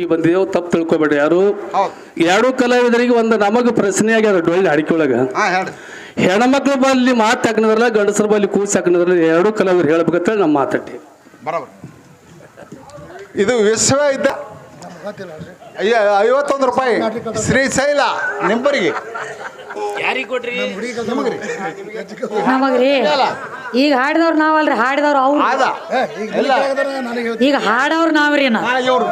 ವೇದಿಕೆಗೆ ಬಂದಿದೆ ತಪ್ಪು ತಿಳ್ಕೊಬೇಡಿ ಯಾರು? ಎರಡು ಕಲಾವಿದರಿಗೆ ಒಂದು ನಮಗ ಪ್ರಶ್ನೆ ಆಗ್ಯಾರ ಡೊಳ್ಳಿ ಅಡಿಕೆ ಒಳಗ ಹೆಣ್ಮಕ್ಳ ಬಲ್ಲಿ ಮಾತು ಹಾಕಿದ್ರಲ್ಲ ಗಂಡಸರ ಬಲ್ಲಿ ಕೂಸಿ ಹಾಕಿದ್ರಲ್ಲ ಎರಡು ಕಲಾವಿದ್ರು ಹೇಳ್ಬೇಕಂತೇಳಿ ನಮ್ಮ ಮಾತಟ್ಟಿ. ಬರೋಬರ್ ಇದು ವಿಶ್ವ ಇದ್ದ ಅಯ್ಯ ಐವತ್ತೊಂದು ರೂಪಾಯಿ. ಶ್ರೀಶೈಲ ನಿಂಬರಿಗೆ. ಯಾರಿಗೆ ಕೊಟ್ರಿ? ನಮಗ್ರಿ. ಈಗ ಹಾಡಿದವ್ರು ನಾವಲ್ರಿ ಹಾಡಿದವ್ರು ಅವ್ರು. ಆದ. ಇಲ್ಲ. ಈಗ ಹಾಡವ್ರು ನಾವ್ರಿ ನಾ ಇವ್ರು.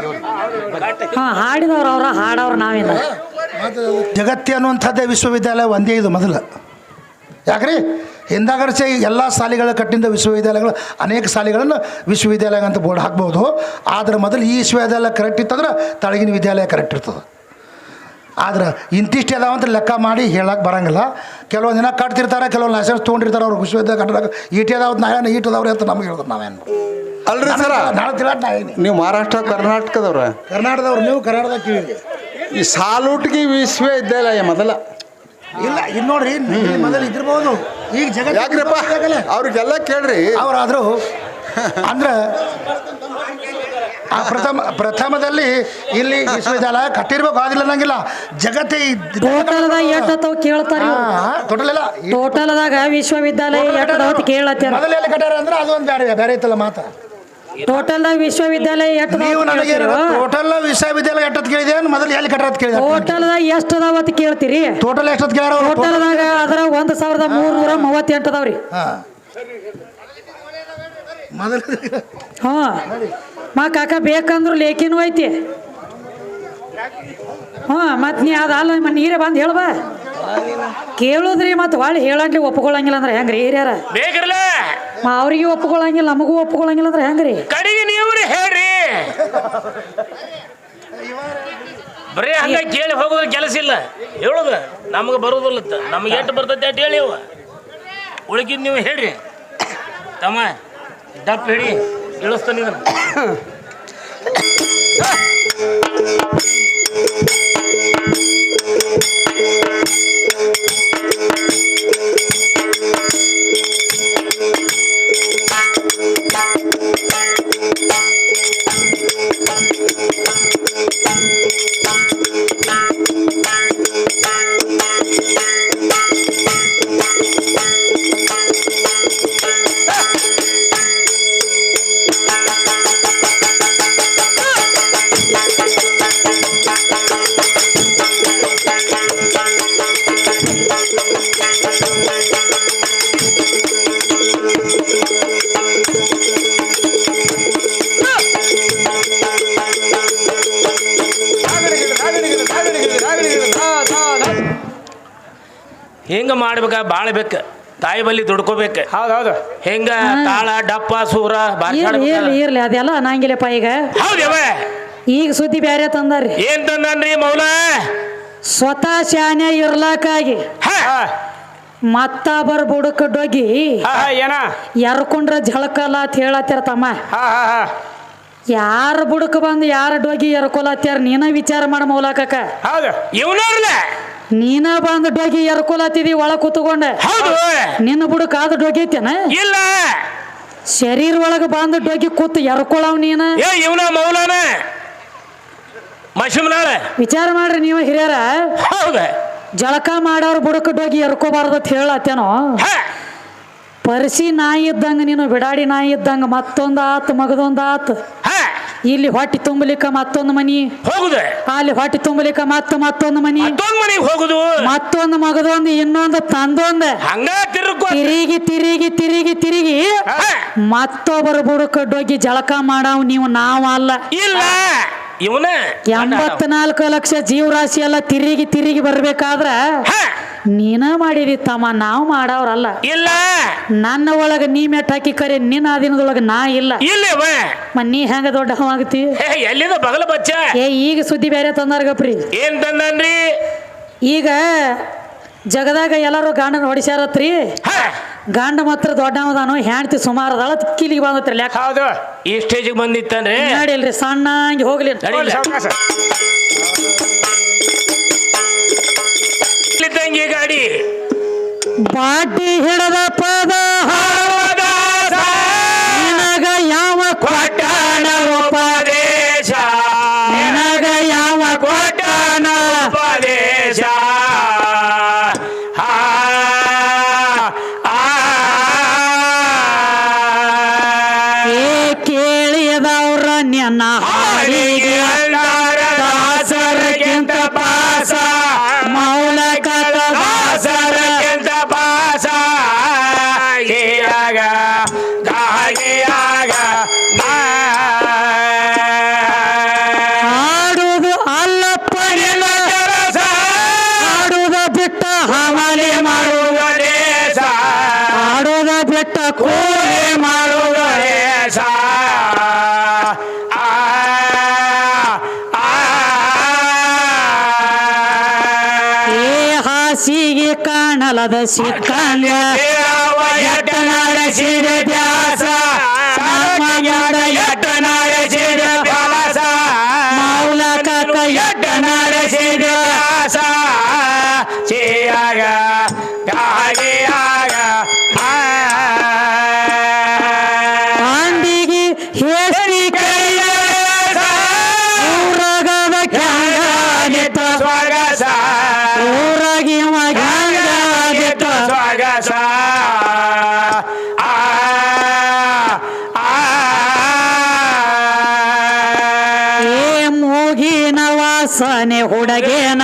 ಹಾ ಹಾಡಿದವ್ರು ಅವ್ರ ಹಾಡವ್ರು ನಾವೇನ ಜಗತ್ತಿ ಅನ್ನುವಂಥದ್ದೇ ವಿಶ್ವವಿದ್ಯಾಲಯ ಒಂದೇ ಇದು ಮೊದಲು. ಯಾಕ್ರಿ? ಹಿಂದಾಗರ್ಚೆ ಎಲ್ಲ ಶಾಲೆಗಳ ಕಟ್ಟಿಂದ ವಿಶ್ವವಿದ್ಯಾಲಯಗಳು ಅನೇಕ ಶಾಲೆಗಳನ್ನು ವಿಶ್ವವಿದ್ಯಾಲಯ ಅಂತ ಬೋರ್ಡ್ ಹಾಕ್ಬೋದು. ಆದ್ರೆ ಮೊದಲು ಈ ವಿಶ್ವವಿದ್ಯಾಲಯ ಕರೆಕ್ಟ್ ಇತ್ತಂದ್ರೆ ತಳಗಿನ ವಿದ್ಯಾಲಯ ಕರೆಕ್ಟ್ ಇರ್ತದೆ. ಆದ್ರೆ ಇಂತಿಷ್ಟು ಅದಾವ ಅಂತ ಲೆಕ್ಕ ಮಾಡಿ ಹೇಳಕ್ಕೆ ಬರೋಂಗಿಲ್ಲ. ಕೆಲವೊಂದು ದಿನ ಕಟ್ತಿರ್ತಾರೆ ಕೆಲವೊಂದು ಲೈಸೆನ್ಸ್ ತೊಗೊಂಡಿರ್ತಾರೆ ಅವ್ರು ವಿಶ್ವವಿದ್ಯಾಲಯ ಕಟ್ಟದಾಗ ಈಟಿ ಅದಾವ ನಾವೇನು ಈಟ್ ಅದಾವ್ರಿ ಅಂತ ನಮ್ಗೆ ಹೇಳಿದ್ರು ನಾವೇನು. ಅಲ್ರಿ ಸರ. ನೀವು ಮಹಾರಾಷ್ಟ್ರ ಕರ್ನಾಟಕದವ್ರ? ಕರ್ನಾಟಕದವ್ರು ನೀವು ಕರ್ನಾಟಕದ ಕಿವಿಗೆ ಈ ಸಾಲುಟ್ಗಿ ವಿಶ್ವವಿದ್ಯಾಲಯ ಮೊದಲ. ಇಲ್ಲ ಇದು ನೋಡ್ರಿ ಇಲ್ಲಿ ಮೊದಲು ಇದ್ರಬಹುದು ಈಗ ಜಗತ್ತು ಯಾಕ್ರಪ್ಪ? ಅವ್ರಿಗೆಲ್ಲ ಕೇಳ್ರಿ. ಅವರಾದರೂ ಅಂದ್ರೆ ಆ ಪ್ರಥಮ ಪ್ರಥಮದಲ್ಲಿ ಇಲ್ಲಿ ವಿಶ್ವವಿದ್ಯಾಲಯ ಕಟ್ಟಿರ್ಬೇಕು ಆಗಿಲ್ಲ ಅನ್ನಂಗಿಲ್ಲ ಜಗತ್ತೇ ಟೋಟಲ್ದಾಗ ಎಷ್ಟ್ ಅದಾವ ಕೇಳ್ತಾರೆ ಟೋಟಲ್ ಟೋಟಲ್ದಾಗ ವಿಶ್ವವಿದ್ಯಾಲಯ ಎಷ್ಟ್ ಅದಾವ ಅಂತ ಕೇಳತ್ತಾರ? ಮೊದಲು ಕಟ್ಟಾರ ಅಂದ್ರೆ ಅದು ಒಂದು ಬೇರೆ ಬೇರೆ ಇತ್ತಲ್ಲ ಮಾತ. ಟೋಟಲ್ದಾಗ ವಿಶ್ವವಿದ್ಯಾಲಯ ಎಷ್ಟ್ ನೀವು ನನಗೆ ಟೋಟಲ್ ವಿಶ್ವವಿದ್ಯಾಲಯ ಎಷ್ಟೊತ್ತು ಕೇಳಿದೆ ಮೊದಲು ಎಲ್ಲಿ ಕಟ್ಟಾರ ಅಂತ ಕೇಳಿದೆ ಎಷ್ಟು ಎಷ್ಟ್ ಅದಾವ ಅಂತ ಕೇಳ್ತೀರಿ? ಟೋಟಲ್ ಎಷ್ಟು ಅವ್ರು? ಟೋಟಲ್ದಾಗ ಅದ್ರ ಒಂದ್ ಸಾವಿರದ ಮೂರ್ನೂರ ಮೂವತ್ತೆಂಟು ಅದಾವ್ರಿ. ಹಾ. ಮೊದಲು ಹಾ. ಮಾ ಕಾಕ ಬೇಕಂದ್ರು ಲೇಖಿನೂ ಐತಿ. ಹಾ ಮತ್ ನೀ ಅದಲ್ಲ ನಿಮ್ಮ ನೀರೇ ಬಂದು ಹೇಳ್ಬ. ಕೇಳುದ್ರಿ ಮತ್ತೆ ಹೊಳ್ಳಿ ಹೇಳಾಗ್ಲಿ ಒಪ್ಕೊಳಂಗಿಲ್ಲ ಅಂದ್ರೆ ಹೆಂಗ್ರಿ ಹಿರಿಯರ? ಬೇಗ ಮ ಅವ್ರಿಗೆ ಒಪ್ಕೊಳಂಗಿಲ್ಲ ನಮಗೂ ಒಪ್ಕೊಳಂಗಿಲ್ಲ ಅಂದ್ರೆ ಹೆಂಗ್ರಿ? ಕಡೆಗೆ ನೀವ್ರಿ ಹೇಳ್ರಿ. ಬರೀ ಹಂಗ ಕೇಳಿ ಹೋಗೋದು ಕೆಲಸ ಇಲ್ಲ. ಹೇಳುದ ನಮ್ಗೆ ಬರೋದಿಲ್ಲ ನಮ್ಗೆ ಎಷ್ಟು ಬರ್ತೈತೆ ಅಂತ ಹೇಳಿ ಉಳಿಕಿದ್ ನೀವು ಹೇಳ್ರಿ. ತಮ್ಮ ದಪ್ಪ ಹಿಡಿ ಇಳಿಸ್ತಾನೆ ಇದನ್ನ. ಹಿಂಗ ಮಾಡ್ಬೇಕ ಬಾಳ ಬೇಕು ತಾಯಿ ಬಲ್ಲಿ ದುಡ್ಕೋಬೇಕು? ಹೌದೌದು ಹೆಂಗ ತಾಳ ಡಪ್ಪ ಸೂರ ಇರ್ಲಿ ಇರ್ಲಿ ಇರ್ಲಿ. ಅದೆಲ್ಲ ಅನ್ನಂಗಿಲ್ಲಪ್ಪ ಈಗ. ಹೌದವ ಈಗ ಸುದ್ದಿ ಬೇರೆ ತಂದಾರ್ರಿ. ಏನ್ ತಂದನ್ರಿ ಮೌಲ? ಸ್ವತಃ ಶಾನೆ ಇರ್ಲಾಕಾಗಿ. ಹ. ಮತ್ತೊಬ್ಬರ ಬುಡಕ ಡೊಗಿ. ಏನ? ಎರ್ಕೊಂಡ್ರ ಝಳಕಲ್ಲ ಅಂತ ಹೇಳತ್ತಾರ ತಮ್ಮ. ಯಾರ ಬುಡಕ ಬಂದು ಯಾರ ಡೋಗಿ ಎರ್ಕೊಲತ್ತಾರ ನೀನ ವಿಚಾರ ಮಾಡ ಮೌಲಾಕಕ್ಕ ಹೌದು. ಇವ್ನವ್ರಲ್ಲ ನೀನ ಬಂದು ಡೊಗಿ ಎರ್ಕೊಲತ್ತಿದಿ ಒಳ ಕೂತ್ಕೊಂಡೆ. ಹೌದು. ನಿನ್ನ ಬುಡಕ ಆದ ಡೊಗಿ ಐತೇನ? ಇಲ್ಲ. ಶರೀರ ಒಳಗ ಬಂದು ಡೊಗಿ ಕೂತ್ ಎರ್ಕೊಳವ್ ನೀನ? ಏ ಇವನ ಮೌಲಾನ ಮಶುಮ್ನಾಳ ವಿಚಾರ ಮಾಡ್ರಿ ನೀವು ಹಿರಿಯರ. ಹೌದ. ಜಳಕ ಮಾಡೋರ್ ಬುಡಕ ಡೊಗಿ ಎರ್ಕೋಬಾರ್ದು ಅಂತ ಹೇಳತ್ತೇನೋ. ಪರಿಸಿ ನಾಯಿ ಇದ್ದಂಗ ನೀನು ಬಿಡಾಡಿ ನಾಯಿ ಇದ್ದಂಗ ಮತ್ತೊಂದು ಆತ್ ಮಗದೊಂದು ಆತ್. ಇಲ್ಲಿ ಹೊಟ್ಟಿ ತುಂಬಲಿಕ್ಕ ಮತ್ತೊಂದು ಮನಿ. ಹೋಗುದು? ಅಲ್ಲಿ ಹೊಟ್ಟಿ ತುಂಬಲಿಕ್ಕ ಮತ್ತ ಮತ್ತೊಂದು ಮನಿ. ಮತ್ತೊಂದ್ ಮನೆಗೆ ಹೋಗುದು? ಮತ್ತೊಂದು ಮಗದೊಂದು ಇನ್ನೊಂದು ತಂದೊಂದು ಹಂಗ ತಿರುಗು ತಿರುಗಿ ತಿರುಗಿ ತಿರುಗಿ ತಿರುಗಿ ಮತ್ತೊಬ್ಬರು ಮತ್ತೊಬ್ಬರ ಬುಡಕ ಡೋಗಿ ಜಳಕ ಮಾಡಾವ್ ನೀವು ನಾವು ಅಲ್ಲ ಇಲ್ಲ. ಇವನ ಎಂಬತ್ನಾಲ್ಕು ಲಕ್ಷ ಜೀವರಾಶಿ ಎಲ್ಲ ತಿರುಗಿ ತಿರುಗಿ ಬರ್ಬೇಕಾದ್ರ. ನೀನ ಮಾಡಿದಿ ತಮ್ಮ ನಾವು ಮಾಡವ್ರಲ್ಲ. ಇಲ್ಲ. ನನ್ನ ಒಳಗ ನೀ ಮೆಟ್ ಹಾಕಿ ಕರೆ ನಿನ್ನ ದಿನದೊಳಗ ನಾ ಇಲ್ಲ. ಇಲ್ಲವ ನೀ ಹೆಂಗ ದೊಡ್ಡ ಎಲ್ಲಿದ ಬಗಲ ಬಚ್ಚ? ಏ ಈಗ ಸುದ್ದಿ ಬೇರೆ ತಂದಾರ್ಗಪ್ರಿ ಏನ್ ತಂದನ್ರಿ? ಈಗ ಜಗದಾಗ ಎಲ್ಲರೂ ಗಂಡನ ಹೊಡಿಸ್ಯಾರತ್ರಿ. ಗಂಡ ಮಾತ್ರ ದೊಡ್ಡವದಾನು ಹೆಣ್ತಿ ಸುಮಾರು ಅದಾಳ ಕಿಲಿಗೆ ಬಂದತ್ರಿ ಲೆಕ್ಕ ಹೌದು ಈ ಸ್ಟೇಜಿಗೆ ಬಂದಿತ್ತಂದ್ರೆ ನಡಿಲ್ರಿ ಸಣ್ಣಂಗೆ ಹೋಗ್ಲಿ ನಡಿಲ್ಲ. ಸಾವ್ಕಾಸ. ಇಲ್ಲಿದ್ದಂಗೆ ಈ ಗಾಡಿ ಬಾಟಿ ಹಿಡದ ಪದ না ಕಾಣಲದ ಸಿಕ್ಕಂಗ ಸ್ವಗಸ ಆ ಮೂಗಿನ ವಾಸನೆ ಹುಡುಗೇನ.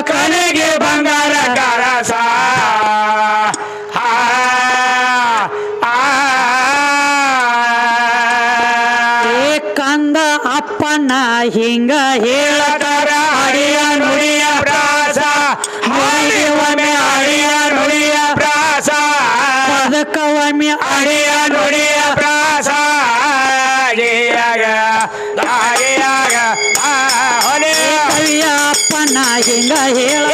ಕಾಳಿಗೆರ ಬಂಗಾರ ಕರಸ. ಕಂದ ಅಪ್ಪನ ಹಿಂಗ ಹೇಳ ಹಿಂಗ ಹೇಳ.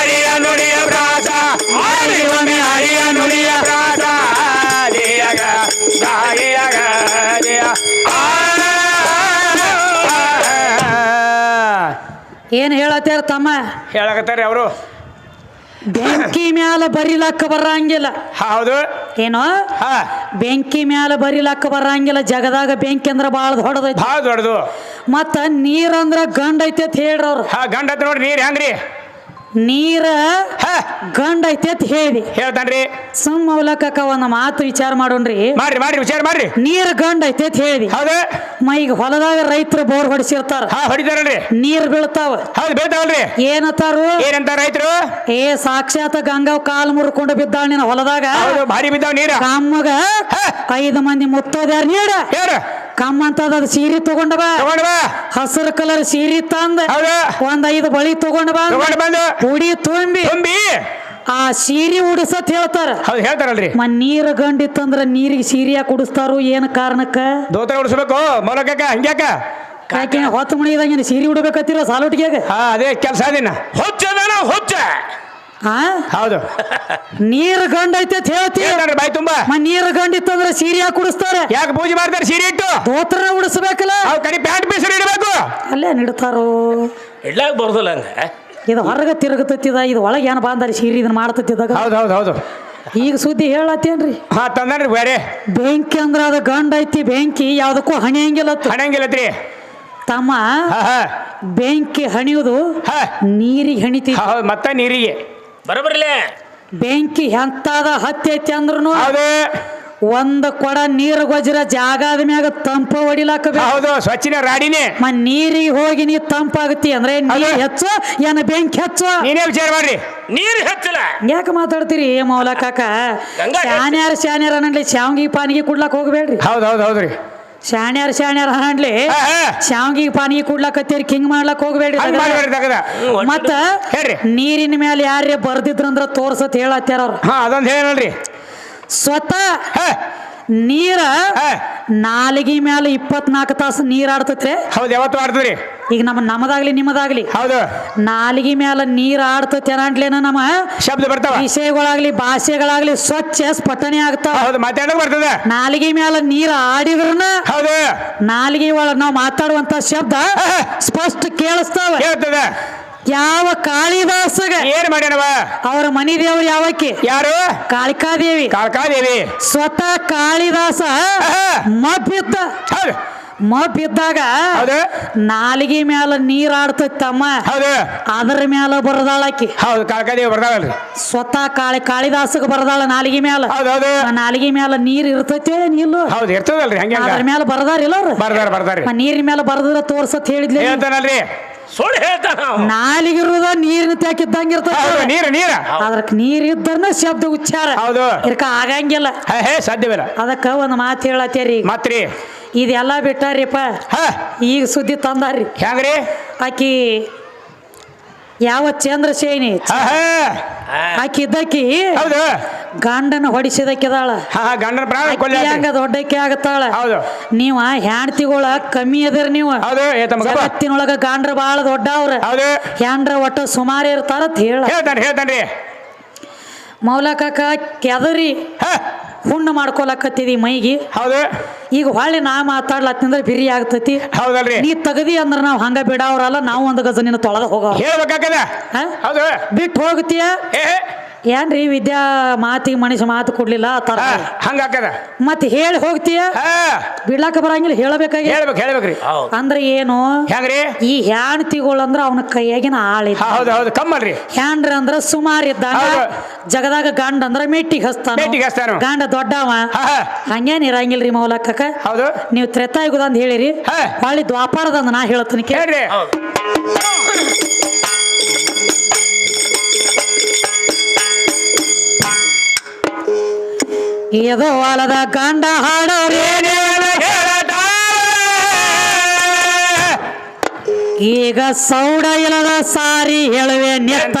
ಅಡಿಯ ನುಡಿಯ ಪ್ರಾಸ. ಒಮ್ಮೆ ಅಡಿಯ ನುಡಿಯ ಪ್ರಾಸ. ಏನ್ ಹೇಳತ್ತಾರ ತಮ್ಮ? ಹೇಳಕತ್ತಾರ ಅವರು. ಬೆಂಕಿ ಮ್ಯಾಲ ಬರಿಲಕ್ಕ ಬರಂಗಿಲ್ಲ. ಹೌದು. ಏನೋ? ಹಾ. ಬೆಂಕಿ ಮ್ಯಾಲ ಬರಿಲಕ್ಕ ಬರಂಗಿಲ್ಲ. ಜಗದಾಗ ಬೆಂಕಿ ಅಂದ್ರ ಬಾಳ ದೊಡ್ಡದೈತಿ. ಭಾಳ ದೊಡ್ಡದು. ಮತ್ತ ನೀರಂದ್ರ ಗಂಡ ಐತೆ ಅಂತ ಹೇಳ್ರಿ ಅವ್ರು. ಹಾ ಗಂಡ ಹತ್ರ ನೋಡ್ರಿ ನೀರ್ ಹೆಂಗ್ರಿ? ನೀರ ಹಾ. ಗಂಡ ಐತೆ ಅಂತ ಹೇಳಿ. ಹೇಳ್ತಾನ್ರಿ. ಸುಮ್ಮ ಅವ್ಲಕ್ಕ ಒಂದು ಮಾತು ವಿಚಾರ ಮಾಡೋಣ್ರಿ. ಮಾಡ್ರಿ ಮಾಡ್ರಿ ವಿಚಾರ ಮಾಡ್ರಿ. ನೀರ್ ಗಂಡ ಐತೆ ಅಂತ ಹೇಳಿ. ಹೌದು. ಮೈಗ್ ಹೊಲದಾಗ ರೈತರು ಬೋರ್ ಹೊಡಿಸಿರ್ತಾರ. ಹಾ ಹೊಡಿತಾರಲ್ರಿ. ನೀರ್ ಬೀಳ್ತಾವ. ಹೌದು ಬೀಳ್ತಾವಲ್ರಿ. ಏನತ್ತಾರು ಏನಂತ ರೈತರು? ಏ ಸಾಕ್ಷಾತ್ ಗಂಗಾವ್ ಕಾಲ್ ಮುರ್ಕೊಂಡು ಬಿದ್ದಾಳ ನಿನ್ನ ಹೊಲದಾಗ. ಹೌದು ಭಾರಿ ಬಿದ್ದಾವ ನೀರ. ಕಮ್ಮಗ ಐದು ಮಂದಿ ಮುತ್ತೋದ್ಯಾರ ನೀಡ ಕಮ್ಮ ಅಂತ ಅದು ಸೀರೆ ತಗೊಂಡ ಬಾ. ತಗೊಂಡ್ ಬಾ. ಹಸಿರು ಕಲರ್ ಸೀರೆ ತಂದ ಹೌದು. ಒಂದ್ ಐದು ಬಳಿ ತಗೊಂಡ ಬಾ ತಗೊಂಡ್ ಬಂದು. ಉಡಿ ತುಂಬಿ. ತುಂಬಿ. ಆ ಸೀರೆ ಉಡಿಸತ್ ಹೇಳ್ತಾರ. ಹೌದು ಹೇಳ್ತಾರಲ್ರಿ. ಮ ನೀರ್ ಗಂಡಿತ್ತಂದ್ರ ನೀರಿಗೆ ಸೀರೆ ಯಾಕೆ ಉಡಿಸ್ತಾರು ಏನ್ ಕಾರಣಕ್ಕ? ದೋತ್ರ ಉಡಿಸ್ಬೇಕು ಮೊಲಕಕ್ಕ ಹಂಗ್ಯಾಕ? ಯಾಕೆ ಹೊತ್ತು ಮಣಿದಾಗ ಸೀರೆ ಉಡ್ಬೇಕತ್ತಿರ ಸಾಲೋಟಿಗೆ ಹಾ ಅದೇ ಕೆಲಸ ಅದೇನ. ಹೊಚ್ಚ ಹುಚ್ಚ. ಹಾ ಹೌದು. ನೀರ್ ಗಂಡ ಐತೆ ಅಂತ ಹೇಳ್ತಿ. ಹೇಳ್ತಾರ್ರಿ ಬಾಯ್ ತುಂಬಾ. ಮ ನೀರ್ ಗಂಡಿತ್ತಂದ್ರ ಸೀರೆ ಹಾಕಿ ಕುಡಿಸ್ತಾರೆ ಯಾಕೆ ಪೂಜೆ ಮಾಡ್ತಾರೆ? ಸೀರೆ ಇಟ್ಟು. ದೋತ್ರ ಉಡಿಸ್ಬೇಕಲ್ಲ? ಅವ್ ಕಡೆ ಪ್ಯಾಂಟ್ ಪೀಸ್ ಇಡಬೇಕು. ಅಲ್ಲೇ ನಿಡ್ತಾರೋ? ಇಡ್ಲಾಕ ಬರೋದಿಲ್ಲ ಹಂಗ? ಇದು ಹೊರಗೆ ತಿರುಗತತ್ತಿದ ಇದು ಒಳಗೆ ಏನು ಬಾಂದಾರಿ ಸೀರೆ ಇದನ್ನ ಮಾಡ್ತಿದ್ದಾಗ ಹೌದು ಹೌದು ಹೌದು. ಈಗ ಸುದ್ದಿ ಹೇಳತ್ತೇನ್ರಿ. ಹಾ ತಂದನ್ರಿ ಬೇರೆ. ಬೆಂಕಿ ಅಂದ್ರೆ ಅದು ಗಂಡ ಐತಿ ಬೆಂಕಿ ಯಾವ್ದಕ್ಕೂ ಹಣಿಯಂಗಿಲ್ಲ ಅತ್ತು. ಹಣಂಗಿಲ್ಲತ್ರಿ ತಮ್ಮ ಹಾ ಹಾ. ಬೆಂಕಿ ಹಣಿಯುವುದು ಹಾ. ನೀರಿಗೆ ಹಣಿತಿ ಹೌದು ಮತ್ತೆ ನೀರಿಗೆ. ಬರಬರ್ಲೆ. ಬೆಂಕಿ ಎಂತಾದ ಹತ್ತಿ ಐತಿ ಅಂದ್ರೂ ಅದೇ ಒಂದ್ ಕೊಡ ನೀರು ಗೊಜ್ರ ಜಾಗದ ಮ್ಯಾಗ ತಂಪ ಹೊಡಿಲಾಕ. ಹೌದು ಸ್ವಚ್ಛನ ರಾಡಿನೇ. ಮ ನೀರಿಗೆ ಹೋಗಿ ನೀ ತಂಪಾಗತಿ ಅಂದ್ರೆ ನೀರ್ ಹೌದು. ಹೆಚ್ಚು ಏನ ಬೆಂಕಿ ಹೆಚ್ಚು? ನೀನೇ ವಿಚಾರ ಮಾಡ್ರಿ. ನೀರ್ ಹೆಚ್ಚಲ ಯಾಕೆ ಮಾತಾಡ್ತೀರಿ ಮೌಲ ಕಾಕ? ಗಂಗಾ. ಶಾನ್ಯಾರ ಶಾನ್ಯಾರ ಅನ್ನಲಿ ಶಾವ್ಗಿ ಪಾನಿಗೆ ಕುಡ್ಲಾಕ್ ಹೋಗ್ಬೇಡ್ರಿ. ಹೌದು ಹೌದು ಹೌದ್ರಿ. ಶಾಣ್ಯಾರ ಶಾಣ್ಯಾರ ಹಾಂಡ್ಲಿ ಪಾನಿ ಶಾವ್ಗಿ ಪಾನಿಗೆ ಕುಡ್ಲಾಕತ್ತೀರಿ ಕಿಂಗ್ ಮಾಡ್ಲಾಕ್ ಹೋಗ್ಬೇಡಿ ಮತ್ತ ಹೇಳ್ರಿ. ನೀರಿನ ಮೇಲೆ ಯಾರೇ ಬರ್ದಿದ್ರಂದ್ರ ತೋರ್ಸತ್ ಹೇಳತ್ತಾರ ಅವ್ರು. ಹಾ ಅದೊಂದು ಹೇಳಲ್ರಿ ಸ್ವತಃ ಹಾ. ನೀರ. ನಾಲಿಗೆ ಮೇಲೆ ಇಪ್ಪತ್ನಾಲ್ಕು ತಾಸು ನೀರ್ ಆಡ್ತತ್ರಿ? ಹೌದು ಯಾವತ್ತು ಆಡ್ತೀರಿ ಈಗ ನಮ್ಮ ನಮ್ಮದಾಗ್ಲಿ ನಿಮ್ಮದಾಗ್ಲಿ. ಹೌದು. ನಾಲಿಗೆ ಮೇಲೆ ನೀರ್ ಆಡ್ತತಿ ಅನ್ನಂಟ್ಲೇನ ನಮ್ಮ? ಶಬ್ದ ಬರ್ತಾವ. ವಿಷಯಗಳಾಗ್ಲಿ ಭಾಷೆಗಳಾಗ್ಲಿ ಸ್ವಚ್ಛ ಸ್ಫಟನೆ ಆಗ್ತಾವ. ಹೌದು ಮಾತಾಡಕ್ ಬರ್ತದೆ. ನಾಲಿಗೆ ಮೇಲೆ ನೀರ್ ಆಡಿದ್ರನ ಹೌದು. ನಾಲಿಗೆ ಒಳಗ್ ನಾವು ಮಾತಾಡುವಂತ ಶಬ್ದ ಸ್ಪಷ್ಟ ಕೇಳಿಸ್ತಾವ. ಹೇಳ್ತದ ಯಾವ ಕಾಳಿದಾಸಗೆ? ಏನ್ ಮಾಡ್ಯಾನವ? ಅವರ ಮನಿ ದೇವ್ರು ಯಾವಕ್ಕೆ? ಯಾರು? ಕಾಳಿಕಾದೇವಿ. ಕಾಳ್ಕಾದೇವಿ. ಸ್ವತಃ ಕಾಳಿದಾಸ ಮಬ್ಬಿದ್ದ. ಹೌದು. ಮಬ್ಬಿದ್ದಾಗ ಹೌದು. ನಾಲಿಗೆ ಮ್ಯಾಲ ನೀರ್ ಆಡ್ತೈತಮ್ಮ ಅದರ ಮ್ಯಾಲ ಬರದಾಳಕಿ ಹೌದು ಕಾಳ್ಕಾದೇವಿ ಬರ್ತಾವಲ್ರಿ ಸ್ವತಃ ಕಾಳಿ ಕಾಳಿದಾಸಗ ಬರದಾಳ ನಾಲಿಗೆ ಮ್ಯಾಲ. ನಾಲಿಗೆ ಮ್ಯಾಲ ನೀರ್ ಇರ್ತೈತೆ ನಿಲ್ಲು ಹೌದು ಇರ್ತದಲ್ರಿ ಹಂಗೆ ಅದ್ರ ಮ್ಯಾಲ ಬರ್ದಾರಿಲ್ಲ ಅವ್ರು ಬರ್ದಾರ ಬರ್ದಾರಿ. ನೀರಿನ ಮ್ಯಾಲ ಬರದ್ರ ತೋರ್ಸತ್ ಹೇಳಿದ್ಲಿ ಹೇಳ್ತಾನಲ್ರಿ ಸುಳ್ಳು ಹೇಳ್ತಾನ ಅವ. ನಾಲಿಗಿರುದ ನೀರಿನ ಹೌದು ನೀರು ನೀರ. ಅದಕ್ಕೆ ನೀರ್ ಇದ್ದರ್ನ ಶಬ್ದ ಉಚ್ಚಾರ. ಹೌದು. ಇದಕ್ಕ ಆಗಂಗಿಲ್ಲ. ಹೇ ಹೇ ಸಾಧ್ಯವಿಲ್ಲ. ಅದಕ್ಕೆ ಒಂದು ಮಾತು ಹೇಳತ್ತೇರಿ ಮತ್ರಿ. ಇದೆಲ್ಲ ಬಿಟ್ಟಾರಿಪ್ಪ. ಹ. ಈಗ ಸುದ್ದಿ ತಂದಾರಿ ಹೆಂಗ್ರಿ? ಆಕಿ ಯಾವ ಚಂದ್ರಸೇನಿ ಹ ಹ. ಆಕಿ ಇದ್ದಕ್ಕಿ ಹೌದು. ಗಂಡನ ಹೊಡಿಸಿದಕ್ಕಿದಾಳ. ಹಾ ಗಂಡನ ಪ್ರಾಣ ಕೊಲ್ಲಿ ಹೆಂಗ ದೊಡ್ಡಕ್ಕೆ ಆಗತ್ತಾಳ. ಹೌದು. ನೀವ ಹೆಂಡ್ತಿಗಳ ಕಮ್ಮಿ ಅದರ ನೀವು. ಹೌದು. ಜಗತ್ತಿನೊಳಗ ಗಾಂಡ್ರ ಬಾಳ ದೊಡ್ಡ ಅವ್ರ ಹೌದು. ಹೆಂಡ್ರ ಒಟ್ಟ ಸುಮಾರು ಇರ್ತಾರ ಅಂತ ಹೇಳ. ಹೇಳ್ತಾನೆ ಹೇಳ್ತಾನ್ರಿ. ಮೌಲಕಕ್ಕ ಕೆದರಿ ಹ. ಹುಣ್ಣು ಮಾಡ್ಕೊಲಕತ್ತಿದಿ ಮೈಗಿ. ಹೌದು. ಈಗ ಹೊಳ್ಳಿ ನಾ ಮಾತಾಡ್ಲತ್ತಂದ್ರ ಬಿರಿ ಆಗ್ತೈತಿ. ಹೌದಲ್ರಿ. ನೀ ತಗದಿ ಅಂದ್ರೆ ನಾವು ಹಂಗ ಬಿಡವ್ರಲ್ಲ ನಾವು ಒಂದು ಗಜ ನಿನ್ನ ತೊಳೆದ ಹೋಗೋ ಹೇಳ್ಬೇಕಾಗದ ಬಿಟ್ಟು ಹೋಗ್ತೀಯ. ಏನ್ರಿ ವಿದ್ಯಾ ಮಾತಿಗೆ ಮನುಷ್ಯ ಮಾತು ಕೊಡ್ಲಿಲ್ಲ ಆ ತರ ಹಂಗಾಕದ ಮತ್ ಹೇಳಿ ಹೋಗ್ತೀಯ? ಹ. ಬಿಡ್ಲಾಕ ಬರಂಗಿಲ್ಲ ಹೇಳಬೇಕಾಗಿ? ಹೇಳ್ಬೇಕು ಹೇಳ್ಬೇಕ್ರಿ. ಹೌದು. ಅಂದ್ರೆ ಏನು? ಹೆಂಗ್ರಿ ಈ ಹ್ಯಾಣ್ತಿಗಳು ಅಂದ್ರ ಅವನ ಕೈಯಾಗಿನ ಆಳಿ ಹೌದು ಹೌದು ಕಮ್ಮಲ್ರಿ. ಹ್ಯಾಂಡ್ರ ಅಂದ್ರ ಸುಮಾರು ಇದ್ದಾಗ. ಜಗದಾಗ ಗಂಡ ಅಂದ್ರ ಮೆಟ್ಟಿಗೆ ಹಸ್ತಾನ ಹಚ್ತಾನು. ಗಂಡ ದೊಡ್ಡವ? ಹಾ. ಹಂಗೇನ್ ಇರಂಗಿಲ್ರಿ ಮೌಲಕ್ಕ ಹೌದು. ನೀವು ತ್ರೇತಾಯುಗದ ಅಂತ ಹೇಳಿರಿ. ಹಾ. ಹೊಳ್ಳಿ ದ್ವಾಪಾರದಂದ ನಾ ಹೇಳ್ತೀನಿ ಕೇಳಿ. ಹೇಳ್ರಿ. ಎದು ಹೊಲದ ಗಂಡ ಹಾಡೋರೇನೇನು ಈಗ ಸೌಡ ಇಲ್ಲದ ಸಾರಿ ಹೇಳುವೆ ನೆತ್ತ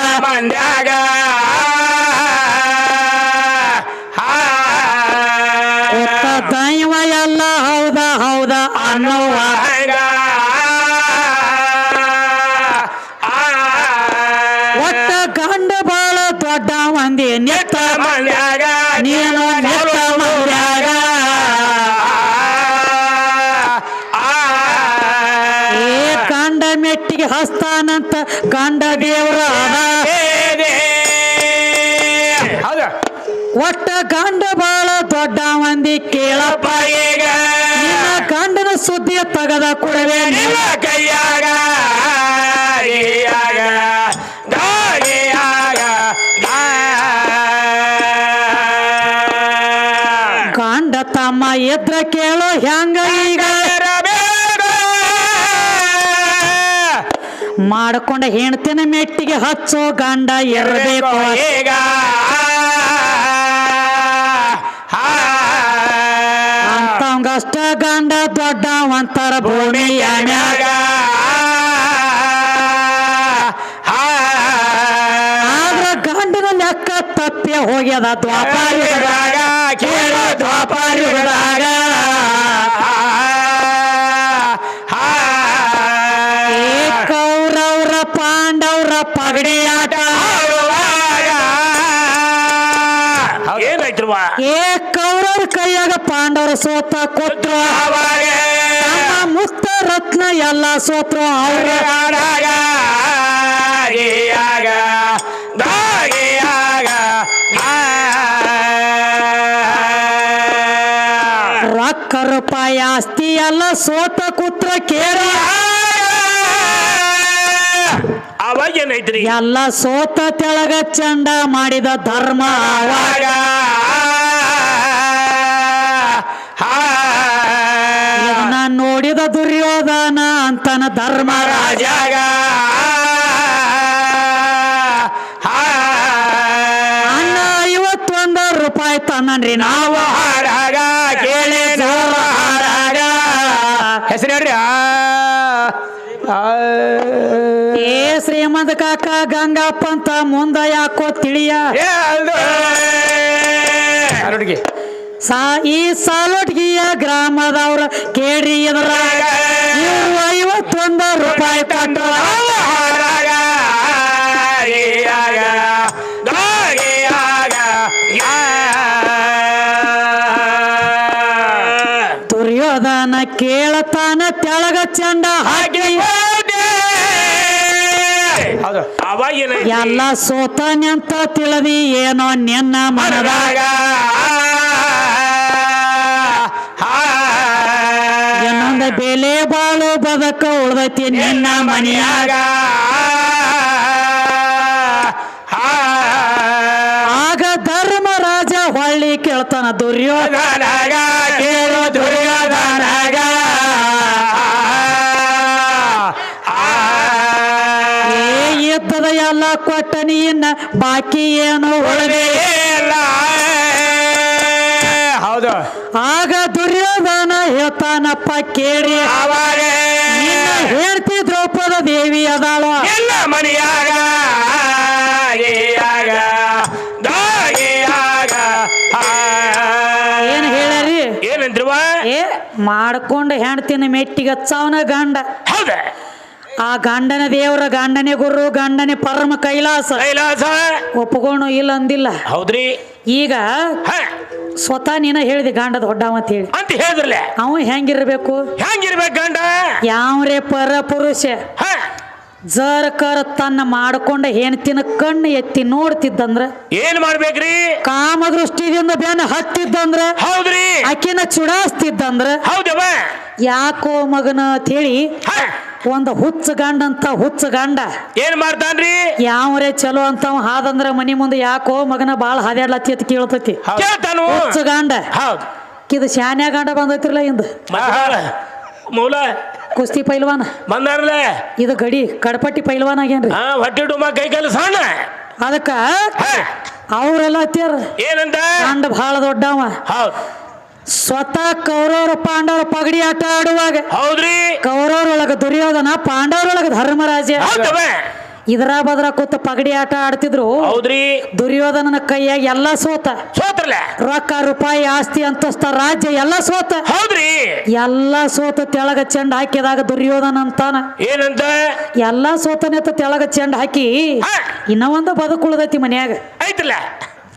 ಮೆಟ್ಟಿಗೆ ಹಸ್ತಾನಂತ ಕಾಂಡ ದೇವರ. ಒಟ್ಟ ಗಂಡ ಬಾಳ ದೊಡ್ಡ ಮಂದಿ ಕೇಳಪ್ಪ ಈಗ. ನಿನ್ನ ಗಂಡನ ಸುದ್ದಿಯ ತಗದ ಕೊಡವೆ ಕೈಯಾಗ ಗಂಡ ತಮ್ಮ ಎದ್ರ ಕೇಳೋ ಹೆಂಗ ಈಗ? ಮಾಡ್ಕೊಂಡ ಹೆಣ್ತಿನ ಮೆಟ್ಟಿಗೆ ಹಚ್ಚೋ ಗಂಡ ಇರಬೇಕು ಈಗ. ಅಂತವಂಗಷ್ಟ ಗಂಡ ದೊಡ್ಡವಂತರ ಭೂಮಿಯ ಮ್ಯಾಗ ಆದ್ರ ಗಂಡನ ಲೆಕ್ಕ ತಪ್ಪಿ ಹೋಗ್ಯದ ದ್ವಾಪಾರಿ ಕೇಳೋ ಸೋತ ಕೊಟ್ರು. ಮುಕ್ತ ರತ್ನ ಎಲ್ಲ ಸೋತ್ರು ಅವ್ರ. ರೊಕ್ಕ ರೂಪಾಯಿ ಆಸ್ತಿ ಎಲ್ಲ ಸೋತ ಕೂತ್ರ ಕೇರ. ಅವಾಗ ಏನೈತ್ರಿ ಎಲ್ಲ ಸೋತ ತೆಳಗ ಚಂಡ ಮಾಡಿದ ಧರ್ಮ. ಅವಾಗ ನೋಡಿದ ದುರ್ಯೋಧನ ಅಂತನ ಧರ್ಮರಾಜ ಅಣ್ಣ ಐವತ್ತೊಂದು ರೂಪಾಯಿ ತನ್ನನ್ರಿ ನಾವು. ಕೇಳಿ ಹೆಸರು ಹೇಳ್ರಿ. ಏ ಶ್ರೀಮಂತ ಕಾಕ ಗಂಗಪ್ಪ ಅಂತ ಮುಂದ ಯಾಕೋ ತಿಳಿಯ? ಹುಡುಗಿ ಸಾ ಈ ಸಾಲೋಟ್ಗಿಯ ಗ್ರಾಮದವ್ರ ಕೇಳ್ರಿ ಇದ್ರಾಗ ಇವ್ರು ಐವತ್ತೊಂದು ರೂಪಾಯಿ ಗಾಗಿಯಾಗ ದುರ್ಯೋಧನ ಕೇಳತಾನ ತೆಳಗ ಚಂಡ ಹಾಕಿ. ಎಲ್ಲ ಸೋತಾನೆ ಅಂತ ತಿಳಿದಿ ಏನೋ ನಿನ್ನ ಮನದಾಗ. ಬೆಲೆ ಬಾಳು ಬದಕ ಉಳ್ದೈತಿ ನಿನ್ನ ಮನೆಯಾಗ. ಆಗ ಧರ್ಮರಾಜ ಹೊಳ್ಳಿ ಕೇಳ್ತಾನ ದುರ್ಯೋಧನ. ಕೇಳು ದುರ್ಯೋಧನಾಗ ಏ ಯುದ್ಧದ ಎಲ್ಲ ಕೊಟ್ಟ ನೀನ ಬಾಕಿ ಏನು ಉಳಿದೆ ಇಲ್ಲ. ಹೌದು. ಆಗ ಹೇಳ್ತಾನಪ್ಪ ಕೇಳಿ ಅವಾಗ ಹೇಳ್ತಿ ದ್ರೌಪದ ದೇವಿ ಅದಾಳ. ಎಲ್ಲ ಮನೆಯಾಗ ಏನ್ ಹೇಳ್ಯಾರಿ? ಏನಂದ್ರವ? ಏ ಮಾಡ್ಕೊಂಡು ಹೆಣ್ತಿನ ಮೆಟ್ಟಿಗೆ ಹಚ್ಚವನ ಗಂಡ. ಹೌದ? ಆ ಗಂಡನ ದೇವರ ಗಂಡನೆ ಗುರು ಗಂಡನೆ ಪರಮ ಕೈಲಾಸ. ಕೈಲಾಸ. ಒಪ್ಪಗೋಣ ಇಲ್ಲ ಅಂದಿಲ್ಲ. ಹೌದ್ರಿ? ಈಗ ಸ್ವತಃ ನೀನ ಹೇಳಿದೆ ಗಂಡ ದೊಡ್ಡವ ಅಂತ ಹೇಳಿ. ಅಂತ ಹೇಳಿದ್ರಲ್ಲ? ಅವ ಹೆಂಗಿರ್ಬೇಕು? ಹೆಂಗಿರ್ಬೇಕು ಗಂಡ? ಯಾವ್ರೇ ಪರ ಪುರುಷ. ಜರ ಜರಕರ ತನ್ನ ಮಾಡ್ಕೊಂಡ ಹೆಣ್ತಿನ ಕಣ್ಣು ಎತ್ತಿ ನೋಡ್ತಿದ್ದಂದ್ರ ಏನ್ ಮಾಡ್ಬೇಕ್ರಿ? ಕಾಮದೃಷ್ಟಿದಿಂದ ಬೆನ್ನ ಹತ್ತಿದ್ದಂದ್ರ ಹೌದ್ರಿ. ಆಕಿನ ಚುಡಾಸ್ತಿದ್ದಂದ್ರ ಹೌದವ. ಯಾಕೋ ಮಗನ ಅಂತ ಹೇಳಿ ಹ. ಒಂದು ಹುಚ್ಚ ಗಂಡ ಅಂತ ಹುಚ್ಚ ಗಂಡ. ಏನ್ ಮಾಡ್ತಾನ್ರಿ? ಯಾವ್ರೆ ಚಲೋ ಅಂತ ಹಾದಂದ್ರ ಮನಿ ಮುಂದೆ ಯಾಕೋ ಮಗನ ಬಾಳ ಹಾದ್ಯಾಡ್ಲತ್ತಿ ಅಂತ ಕೇಳ್ತತಿ. ಕೇಳ್ತಾನು. ಹುಚ್ಚ ಗಂಡ. ಹೌದ್. ಇದು ಶಾನ್ಯ ಗಂಡ ಬಂದೈತಿರ್ಲ ಇಂದ? ಮೂಲ ಮೌಲ. ಕುಸ್ತಿ ಪೈಲ್ವಾನ? ಬಂದಾರಲ್ಲ ಇದು ಗಡಿ ಕಡಪಟ್ಟಿ ಪೈಲ್ವಾನ್ ಆಗ್ಯಾನ್ರಿ ಹಾ ಹೊಟ್ಟೆ ಡುಮ ಕೈ ಕಾಲು ಸಣ್ಣ. ಅದಕ್ಕ ಅವ್ರೆಲ್ಲ ಹತ್ಯಾರ ಏನಂತ? ಗಂಡ ಬಹಳ ದೊಡ್ಡವ. ಹೌದ್. ಸ್ವತಃ ಕೌರವರ ಪಾಂಡವರ ಪಗಡಿ ಆಟ ಆಡುವಾಗ. ಹೌದ್ರಿ. ಕೌರವರೊಳಗ ದುರ್ಯೋಧನ ಪಾಂಡವರೊಳಗ ಧರ್ಮರಾಜ. ಇದರ ಬದ್ರ ಕೂತ ಪಗಡಿ ಆಟ ಆಡ್ತಿದ್ರು. ಹೌದ್ರಿ. ದುರ್ಯೋಧನನ ಕೈಯಾಗ ಎಲ್ಲ ಸೋತ. ಸೋತ್ರಲ್ಲ. ರೊಕ್ಕ ರೂಪಾಯಿ ಆಸ್ತಿ ಅಂತಸ್ತ ರಾಜ್ಯ ಎಲ್ಲ ಸೋತ. ಹೌದ್ರಿ. ಎಲ್ಲ ಸೋತ ತೆಳಗ ಚೆಂಡ ಹಾಕಿದಾಗ ದುರ್ಯೋಧನ ಅಂತಾನ. ಏನಂತ? ಎಲ್ಲ ಸೋತನೆತ್ತ ತೆಳಗ ಚೆಂಡ ಹಾಕಿ. ಇನ್ನ ಒಂದು ಬದುಕುಳದೈತಿ ಮನ್ಯಾಗ. ಐತಲ್ಲ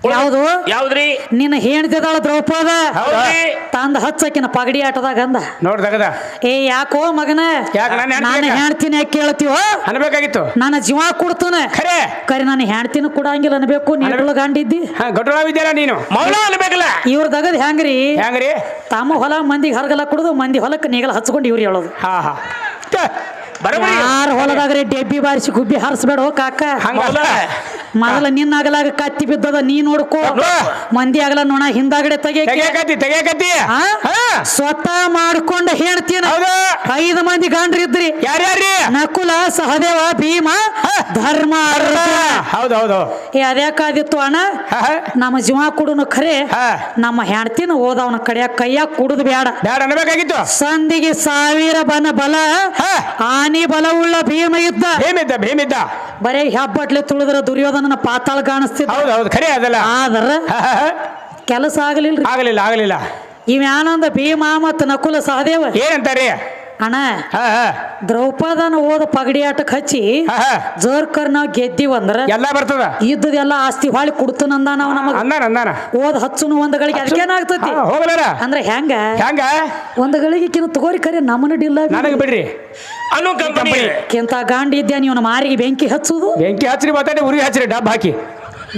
ಯಾವುದು? ಯಾವ್ದ್ರಿ? ನಿನ್ನ ಹೆಣ್ತಿದಾಳ ದ್ರೌಪದ? ಹೌದ್ರಿ. ತಂದ ಹಚ್ಚಕಿನ ಪಗಡಿ ಆಟದಾಗ ಅಂದ. ನೋಡ್ದಾಗದ ಏ ಯಾಕೋ ಮಗನ? ಯಾಕ್ ನನ್ನ ಹೆಂಡ್ತಿ ನಾನು ಬೇಕಾ? ಹೆಣ್ತೀನಿ ಯಾಕೆ ಕೇಳ್ತೀವೋ ಅನ್ಬೇಕಾಗಿತ್ತು. ನನ್ನ ಜೀವ ಕೊಡ್ತಾನೆ. ಖರೆ. ಕರೆ ನಾನು ಹೆಣ್ತಿನ ಕೊಡಂಗಿಲ್ಲ ಅನ್ಬೇಕು. ನೀಡಲು ಗಂಡಿದ್ದಿ ಹಾ ನೀನು. ಮೌನ ಅನ್ಬೇಕಲ್ಲ. ಇವ್ರ ದಗದ್ ಹೆಂಗ್ರಿ ಹೆಂಗ್ರಿ ತಮ್ಮ ಹೊಲ ಮಂದಿಗೆ ಹರಗಲ್ಲ ಕುಡ್ದು ಮಂದಿ ಹೊಲಕ್ಕೆ ನೀಗಲ ಹಚ್ಕೊಂಡು ಇವ್ರು ಹೇಳೋದು. ಹಾ ಹಾ. ಬರಬರಿ ಯಾರ ಹೊಲದಾಗ್ರಿ ಡೆಬ್ಬಿ ಬಾರಿಸಿ ಗುಬ್ಬಿ ಹಾರಿಸ್ಬೇಡ ಕಾಕ? ಹಂಗ. ಮೌಲ ಮೊದಲ ನಿನ್ನ ಅಗಲಾಗ ಕತ್ತಿ ಬಿದ್ದದ ನೀ ನೋಡ್ಕೋ. ಮಂದಿ ಆಗಲ ನೋಣ ಹಿಂದಾಗಡೆ ತೆಗಿ ತೆಗಿಯಕತ್ತಿ ಸ್ವತಃ ಮಾಡ್ಕೊಂಡ ಹೇಳ್ತೀನ. ಐದು ಮಂದಿ ಗಾಂಡ್ರಿ ಇದ್ರಿ. ಯಾರ್ಯಾರ್ರಿ? ನಕುಲ ಸಹದೇವ ಭೀಮ ಧರ್ಮ ಹೌದೌದು ಅದ್ಯಾಕಾದಿತ್ತು ಅಣ್ಣ. ನಮ್ಮ ಜೀವ ಕುಡುನು ಖರೆ. ನಮ್ಮ ಹೆಣ್ತಿನ ಓದವನ ಕಡೆಯ ಕೈಯಾಗ ಕುಡುದು ಬೇಡ ಅನ್ಬೇಕಾಗಿತ್ತು ಸಂದಿಗೆ ಸಾವಿರ ಬನ ಬಲ. ಆನಿ ಬಲವುಳ್ಳ ಭೀಮ ಇದ್ದ. ಭೀಮಿದ್ದ ಭೀಮಿದ್ದ ಬರೇ ಹೆಬ್ಬಟ್ಲೆ ತುಳಿದ್ರ ದುರ್ಯೋಧನನ ಪಾತಾಳ ಕಾಣಿಸ್ತಿದ್ದ. ಹೌದು ಹೌದು ಖರೆ ಅದಲ್ಲ. ಆದ್ರ. ಕೆಲಸ ಆಗಲಿಲ್ಲ ಆಗಲಿಲ್ಲ. ಆಗಲಿಲ್ಲ ಇವ್ಯಾನಂದ ಭೀಮ ಮತ್ತು ನಕುಲ ಸಹದೇವ? ಏನಂತಾರಿ? ಅಣ್ಣ ದ್ರೌಪದನ ಓದ ಪಗಡಿ ಆಟಕ್ಕೆ ಹಚ್ಚಿ ಜರ್ಕರ್ ನಾವ್ ಗೆದ್ದಿವಂದ್ರ ಎಲ್ಲ ಬರ್ತದ. ಇದ್ದದೆಲ್ಲ ಆಸ್ತಿ ಹೊಳಿ ಕುಡ್ತನಂದ ನಾವು ನಮಗ. ಓದ್ ಹಚ್ಚುನು ಒಂದ್ ಗಳಿಗೆ ಅದಕ್ಕೇನಾಗ್ತತಿ ಅಂದ್ರೆ ಹೆಂಗ? ಹೆಂಗ? ಒಂದ್ ಗಳಿಗೆ ಕಿನ್ನ ತಗೋರಿ ಕರೆ ನಮ್ಮನ ಡಿಲ್ಲ ನನಗೆ ಬಿಡ್ರಿ. ಅನು ಕಂಪನಿ ಕಿಂತ ಗಾಂಡಿ ಇದ್ದೆ ನೀವು ಮಾರಿಗೆ ಬೆಂಕಿ ಹಚ್ಚುದು? ಬೆಂಕಿ ಹಚ್ಚ್ರಿ ಮಾತಾಡಿ ಉರಿ ಹಚ್ಚ್ರಿ ಡಬ್ ಹಾಕಿ.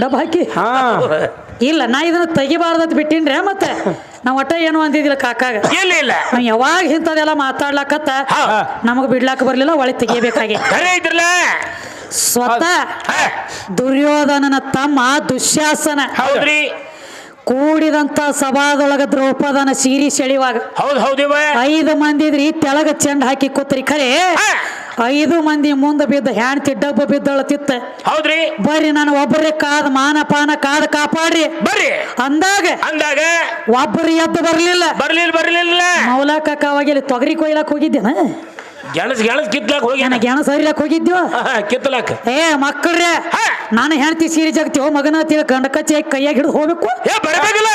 ಡಬ್ ಹಾಕಿ? ಹಾ. ಇಲ್ಲ ನಾ ಇದನ್ನ ತೆಗಿಬಾರ್ದತ್ ಬಿಟ್ಟಿನ್ರಿ ಮತ್ತೆ ನಾವ್ ಒಟ್ಟ ಏನು ಅಂದಿದ್ದಿಲ್ಲ ಕಾಕಾಗ. ಇಲ್ಲ ಇಲ್ಲ. ನಾವ್ ಯಾವಾಗ ಇಂಥದೆಲ್ಲ ಮಾತಾಡ್ಲಕತ್ತ. ನಮಗ್ ಬಿಡ್ಲಾಕ ಬರ್ಲಿಲ್ಲ ಒಳಗೆ ತೆಗಿಬೇಕಾಗಿ. ಸ್ವತಃ ದುರ್ಯೋಧನನ ತಮ್ಮ ದುಶ್ಯಾಸನ ಹೌದ್ರಿ. ಕೂಡಿದಂತ ಸಭಾದೊಳಗ ದ್ರೌಪದನ ಸೀರಿ ಸೆಳಿವಾಗ ಐದು ಮಂದಿ ಇದ್ರಿ ತೆಳಗ ಚೆಂಡ್ ಹಾಕಿ ಕೂತ್ರಿ ಖರೆ. ಐದು ಮಂದಿ ಮುಂದೆ ಬಿದ್ದ ಹ್ಯಾಂಡ್ ಡಬ್ಬ ಬಿದ್ದಳ ತಿತ್ತ. ಹೌದ್ರಿ? ಬರ್ರಿ ನಾನು ಒಬ್ಬರೇ ಕಾದ ಮಾನ ಪಾನ ಕಾದ ಕಾಪಾಡ್ರಿ. ಬರ್ರಿ. ಅಂದಾಗ ಅಂದಾಗ ಒಬ್ಬರು ಎದ್ದು ಬರ್ಲಿಲ್ಲ. ಬರ್ಲಿಲ್ಲ ಬರ್ಲಿಲ್ಲ. ಮೌಲ ಕಾಕ ಅವಾಗ ತೊಗರಿ ಕೊಯ್ಲಕ್ ಹೋಗಿದ್ದೇನ? ಗೆಣಸ್ ಗೆಣಸ್ ಕಿತ್ಲಾಕ್ ಹೋಗಿ ನಾನು ಗೆಣಸ ಹರಿಲಕ್ ಹೋಗಿದ್ಯೋ? ಕಿತ್ತಲಾಕ್ ಏ ಮಕ್ಕಳ್ರೆ ನಾನು ಹೆಂಡತಿ ಸೀರೆ ಜಗತ್ತೀವೋ ಮಗನ ತಿಳ ಗಂಡ ಕಚ್ಚಿ ಕೈಯಾಗ ಹಿಡಿದು ಹೋಗ್ಬೇಕು? ಏ ಬರಬೇಕಲ್ಲ.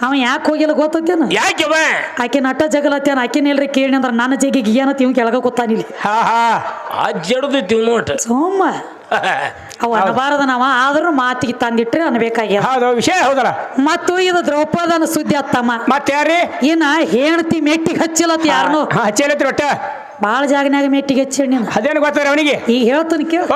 ಅವ ಯಾಕೆ ಹೋಗಿಲ್ಲ ಗೊತ್ತೇನ ಯಾಕೆ ಆಕೆ ನಟ ಜಗಲತ್ತೇನ ಆಕಿನ ರೀ ಕೇಳಿ ಅಂದ್ರೆ ನನ್ನ ಜಗಿಗೆ ಗಿಯಾನ ಇವ್ ಕೆಳಗ ಗೊತ್ತಾನಿಲ್ಲ ಹಾ ಹಾ. ಅಜ್ಜಡ್ದಿತ್ತೀವಿ ನೋಟ್ ಸೋಮ. ಅವ ಅನ್ನಬಾರದ ನಾವ ಆದ್ರೂ ಮಾತಿಗೆ ತಂದಿಟ್ರೆ ಅನ್ಬೇಕಾಗ್ಯದ. ಹೌದು ವಿಷಯ ಹೌದಲ್ಲ? ಮತ್ತು ಇದು ದ್ರೌಪದನ ಸುದ್ದಿ ಅತ್ತಮ್ಮ. ಮತ್ತೆ ಯಾರಿ ಇನ್ನ ಹೆಣ್ತಿ ಮೆಟ್ಟಿಗೆ ಹಚ್ಚಿಲ್ಲತ್ ಯಾರನು. ಹಾ ಹಚ್ಚೇಲತ್ರಿ ಒಟ್ಟ. ಬಾಳ ಜಾಗನ್ಯಾಗ ಮೆಟ್ಟಿಗೆ ಹಚ್ಚಿ ನೀನು. ಅದೇನು ಗೊತ್ತಾರ ಅವನಿಗೆ? ಈಗ ಹೇಳ್ತಾನೆ ಕೇಳಿ.